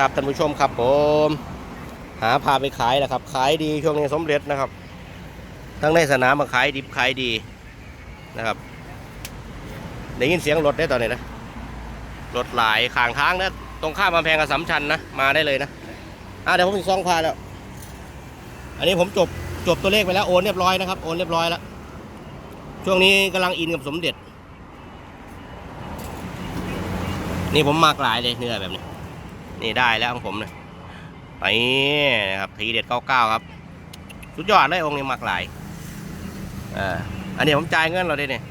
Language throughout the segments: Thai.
ครับท่านผู้ชมครับผมหาพาไปขายแหละครับ ขายดีช่วงนี้สมเด็จนะครับ ทั้งในสนามมาขายดิบขายดีนะครับได้ยินเสียงรถได้ตอนนี้นะรถหลายขางทางนะตรงข้ามกำแพงกระสำชันนะมาได้เลยนะอะเดี๋ยวผมจะซองพาแล้วอันนี้ผมจบจบตัวเลขไปแล้วโอนเรียบร้อยนะครับโอนเรียบร้อยแล้วช่วงนี้กำลังอินกับสมเด็จ นี่ผมมากหลายเลยเนื้อแบบนี้ นี่ได้แล้วของผมเนี่ยนี่นะครับทีเด็ดเก้าเก้าครับสุดยอดเลยองค์นี้มักหลายอ่าอันนี้ผมจ่ายเงินเราได้เนี่ย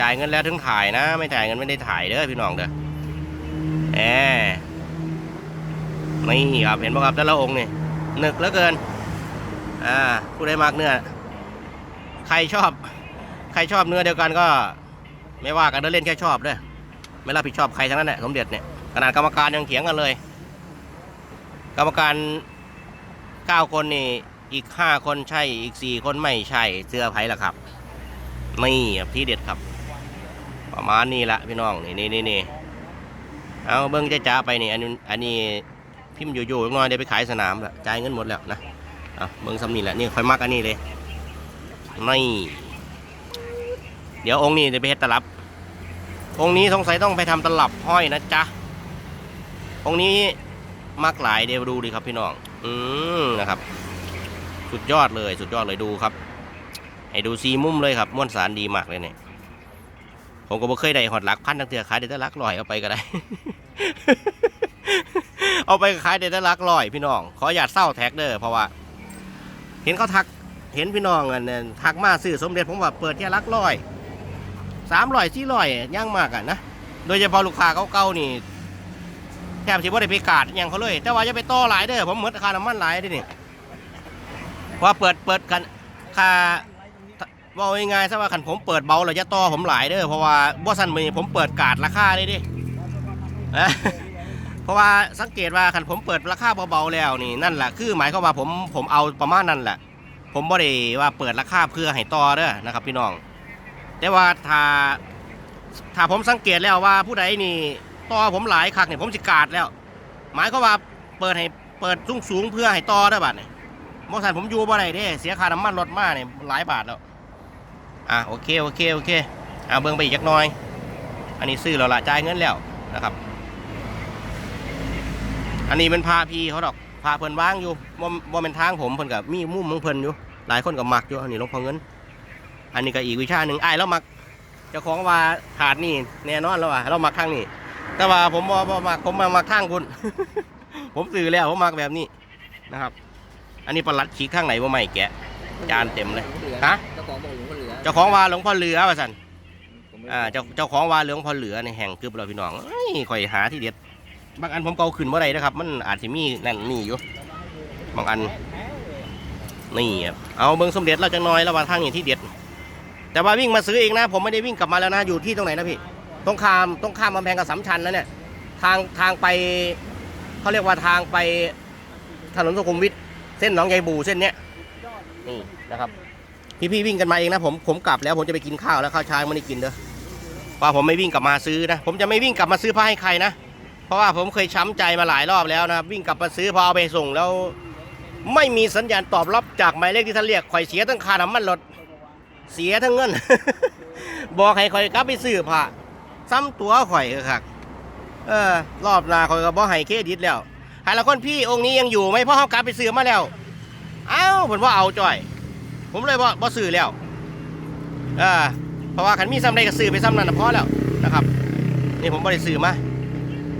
จ่ายเงินแล้วถึงถ่ายนะ ไม่จ่ายเงินไม่ได้ถ่ายเด้อพี่น้องเด้อแหมนี่ครับเห็นป่ะครับแต่ละองค์นี่หนึกเหลือเกิน อ่าผู้ใดมักเนื้อใครชอบ ใครชอบเนื้อเดียวกันก็ ไม่ว่ากันเด้อเล่นแค่ชอบเด้อไม่รับผิดชอบใครทั้งนั้นแหละสมเด็จเนี่ยขนาดกรรมการยังเถียงกันเลย กรรมการเก้าคนนี่อีกห้าคนใช่อีกสี่คนไม่ใช่เสื้อไผ่ละครับนี่ครับที่เด็ดครับ ประมาณนี้ละพี่น้องนี่นี่นี่นเอาเบิ้งจ้าจ้าไปนี่อันนี้อันนี้พิมพ์อยู่ๆน้อยเดี๋ยวไปขายสนามละจ่ายเงินหมดแล้วนะเอาเบิ้งซ้ำนีแหละนี่ค่อยมักอันนี้เลยนี่เดี๋ยวองค์นี้เดี๋ยวไปเฮ็ดตลับ องค์นี้สงสัยต้องไปทำตลับห้อยนะจ๊ะองค์นี้ มักหลายเดี๋ยวดูดิครับพี่น้อง อืมนะครับ สุดยอดเลยสุดยอดเลยดูครับ ให้ดูซีมุมเลยครับม้วนสารดีมากเลยเนี่ยผมก็บ่เคยได้หอดลักพันตั้งแต่ขายได้แต่ลักลอยเอาไปก็ได้ เอาไปขายได้แต่ลักลอยพี่น้อง ขออย่าเศร้าแท็กเด้อเพราะว่า เห็นเขาทักเห็นพี่น้องอันนั้นทักมาซื้อสมเด็จผมว่าเปิดแค่หลักลอยสามร้อยสี่ร้อยย่างมากอะนะโดยเฉพาะลูกค้าเก่าๆนี่ แทบสิบ่ได้ไปกาดหยังเขาเลย แต่ว่าจะไปต่อหลายเด้อผมเหมือนค่าน้ำมันหลายเดินี่เพราะว่าเปิดเปิดกันค่าว่าง่ายๆซะว่าคันผมเปิดเบาเราจะต่อผมหลายเด้อเพราะว่าบ่ซันมือผมเปิดกาดราคาเลยดิเพราะว่าสังเกตว่าคันผมเปิดราคาเบาๆแล้วนี่นั่นแหละคือหมายความว่าผมผมเอาประมาณนั้นแหละ ผมบ่ได้ว่าเปิดราคาเพื่อให้ต่อเด้อนะครับพี่น้อง แต่ว่าถ้าถ้าผมสังเกตแล้วว่าผู้ใดนี่ ต่อผมหลายคักเนี่ยผมสิกาดแล้ว หมายก็ว่าเปิดให้เปิดสูงสูงเพื่อให้ต่อได้บัดเนี่ยมอสันผมอยู่บ่ได้เด้เสียค่าน้ำมันรถมาเนี่ยหลายบาทแล้วอะโอเคโอเคโอเคเอาเบิ่งไปอีกจักน่อย อันนี้ซื้อแล้วละจ่ายเงินแล้วนะครับ อันนี้เป็นพาพีเขาดอกพาเพิ่นว่างอยู่บ่บ่เป็นทางผมเพิ่นกับมีมุมของเพิ่นอยู่ หลายคนก็มักอยู่อันนี้ลงพอเงิน อันนี้ก็อีกวิชาหนึ่งไอ้ายเรามักเจ้าของว่าถาดนี่แน่นอนแล้วว่ะเรามักข้างนี้ แต่ว่าผมบ่บ่มักผมมามักข้างคุณ ผมซื้อแล้วผมมักแบบนี้นะครับ อันนี้ประหลัดขีดข้างไหนว่าไม่แกะ จานเต็มเลยฮะ เจ้าของบอกหลวงพ่อเหลือเจ้าของว่าหลวงพ่อเหลือว่าสันผมไม่อ่าเจ้าเจ้าของว่าหลวงพ่อเหลือในแห่งกึบเราพี่น้องเอ้ยข่อยหาที่เด็ด บางอันผมเกาขึ้นเมื่อไรนะครับ มันอาจจะมีนั่นนี่อยู่บางอัน นี่ครับเอาเบิ้งสมเด็จเราจะน้อยแล้วว่าทางนี้ที่เด็ด แต่ว่าวิ่งมาซื้อเองนะ ผมไม่ได้วิ่งกลับมาแล้วนะ อยู่ที่ตรงไหนนะพี่ ตรงข้ามตรงข้ามกำแพงกับสำชันนะเนี่ยทางทางไปเขาเรียกว่าทางไปถนนสุขุมวิทเส้นหนองใยบูเส้นเนี้ยนี่นะครับพี่พี่ๆวิ่งกันมาเองนะผมผมกลับแล้วผมจะไปกินข้าวแล้วข้าวเช้างไม่ได้กินเด้อเพราผมไม่วิ่งกลับมาซื้อนะผมจะไม่วิ่งกลับมาซื้อผ้าให้ใครนะเพราะว่าผมเคยช้ำใจมาหลายรอบแล้วนะวิ่งกลับมาซื้อพอเอาไปส่งแล้ว ไม่มีสัญญาณตอบรับจากหมายเลขที่ท่านเรียกข่อยเสียทั้งค่าน้ำมันรถเสียทั้งเงิน บอกให้ข่อยกลับไปซื้อผ้า ซ้ำตัวข่อยครับเออ รอบหน้าข่อยก็บ่ให้เครดิตแล้วหาละคนพี่องค์นี้ยังอยู่ไหมพราะเขากลับไปซื้อมาแล้ว เอ้าผมว่าเอาจ่อย ผมเลยบ่บ่ซื้อแล้วเออเพราะว่าขันมีซ้ำใดก็ซื้อไปซ้ำนั้นนะพอแล้วนะครับ นี่ผมบ่ได้ซื้อมา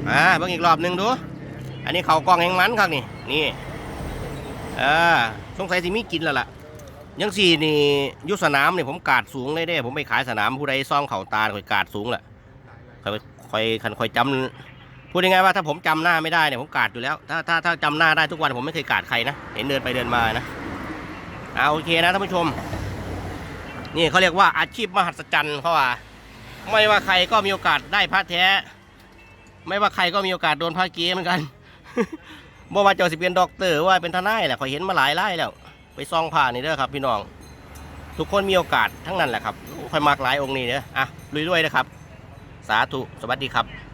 อ่าเบิ่งอีกรอบหนึงดูอันนี้เขากองแหงมันครับนี่นี่เออสงสัยสิมีกินแล้วล่ะยังสี่นี่ยุสนามนี่ยผมกาดสูงเลยเด้ ผมไปขายสนามผู้ใดซ่องเข่าตาคอยกาดสูงแหละ คอยคอยคันคอยจำพูดยังไงว่าถ้าผมจำหน้าไม่ได้เนี่ยผมกาดอยู่แล้ว ถ้าถ้าถ้าจำหน้าได้ทุกวันผมไม่เคยกาดใครนะ เห็นเดินไปเดินมานะเอาโอเคนะท่านผู้ชม นี่เขาเรียกว่าอาชีพมหัศจรรย์เพราะว่า ไม่ว่าใครก็มีโอกาสได้พระแท้ ไม่ว่าใครก็มีโอกาสโดนพระเกีเหมือนกันบ่ว่าเจ้าสิเป็นด็อกเตอร์ว่าเป็นทนายแหละขอยเห็นมาหลายไล่แล้ว ไปซองผ่านนี่เด้อครับ พี่น้อง ทุกคนมีโอกาสทั้งนั้นแหละครับค่อยมากหลายองค์นี้เด้ออะลุยด้วยนะครับ สาธุ สวัสดีครับ